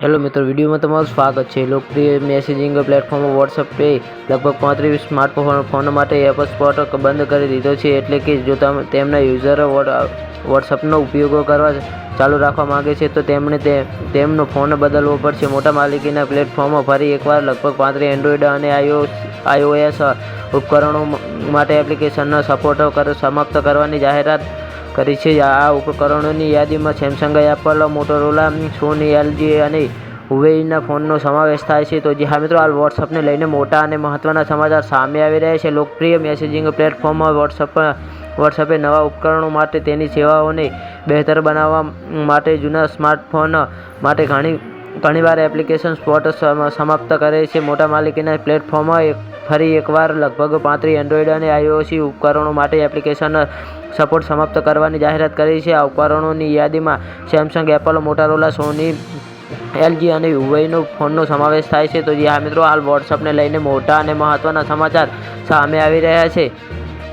Hello મિત્રો, વિડીયોમાં તમારું સ્વાગત છે. લોકપ્રિય મેસેજિંગ પ્લેટફોર્મ વોટ્સઅપ લગભગ પાંત્રીસ સ્માર્ટફોન ફોન માટે એપ સ્પોટ બંધ કરી દીધો છે. એટલે કે જો તમે તેમના યુઝર વોટ્સઅપનો ઉપયોગ કરવા ચાલુ રાખવા માગે છે, તો તેમણે તેમનો ફોન બદલવો પડશે. મોટા માલિકીના પ્લેટફોર્મ ફરી એકવાર લગભગ પાંત્રીસ એન્ડ્રોઈડ અને આઈઓ આઈઓએસ ઉપકરણો માટે એપ્લિકેશનનો સપોર્ટ સમાપ્ત કરવાની જાહેરાત કરી છે. આ ઉપકરણોની યાદીમાં Samsung Apple Motorola Sony LG અને હુવેઈના ફોનનો સમાવેશ થાય છે. તો જે હા મિત્રો, હાલ વોટ્સઅપને લઈને મોટા અને મહત્ત્વના સમાચાર સામે આવી રહ્યા છે. લોકપ્રિય મેસેજિંગ પ્લેટફોર્મ વોટ્સઅપ વોટ્સએપે નવા ઉપકરણો માટે તેની સેવાઓને બહેતર બનાવવા માટે જૂના સ્માર્ટફોન માટે ઘણી ઘણીવાર એપ્લિકેશન સ્પોટ સમાપ્ત કરે છે. મોટા માલિકીના પ્લેટફોર્મ ફરી એકવાર લગભગ પાંત્રીસ એન્ડ્રોઈડ અને આઈઓસી ઉપકરણો માટે એપ્લિકેશન સપોર્ટ સમાપ્ત કરવાની જાહેરાત કરી છે. આ ઉપકરણોની યાદીમાં Samsung, Apple, Motorola, Sony, LG અને હુવેઈનો ફોનનો સમાવેશ થાય છે. તો જે આ મિત્રો, હાલ વોટ્સઅપને લઈને મોટા અને મહત્ત્વના સમાચાર સામે આવી રહ્યા છે.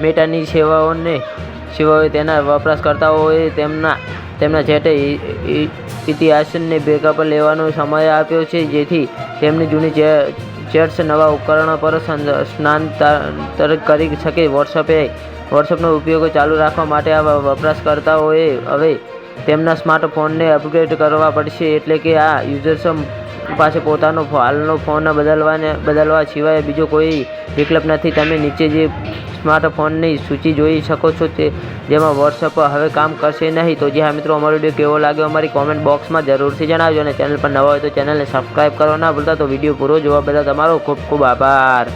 મેટાની સેવાઓને સેવાઓએ તેના વપરાશકર્તાઓએ તેમના તેમના જેટે ઈ- ઈ- પર બેકઅપ લેવાનો સમય આપ્યો છે, જેથી તેમની જૂની જે ચેટ્સ નવા ઉપકરણો પર સં- સ્થાનાંતર કરી શકે. વોટ્સઅપે વોટ્સઅપનો ઉપયોગ ચાલુ રાખવા માટે આ વપરાશકર્તાઓએ હવે તેમના સ્માર્ટફોનને અપગ્રેડ કરવા પડશે, એટલે કે આ યુઝર્સ પાસે પોતાનો હાલનો ફોન બદલવાને બદલવા સિવાય બીજો કોઈ વિકલ્પ નથી. તમે નીચે જે સ્માર્ટફોનની સૂચિ જોઈ શકો છો તે, જેમાં વોટ્સઅપ હવે કામ કરશે નહીં. તો જે હા મિત્રો, અમારો વીડિયો કેવો લાગ્યો અમારી કોમેન્ટ બોક્સમાં જરૂરથી જણાવજો અને ચેનલ પર નવા હોય તો ચેનલને સબસ્ક્રાઈબ કરવા ના ભૂલતા તો વીડિયો પૂરો જોવા બદલ તમારો ખૂબ ખૂબ આભાર.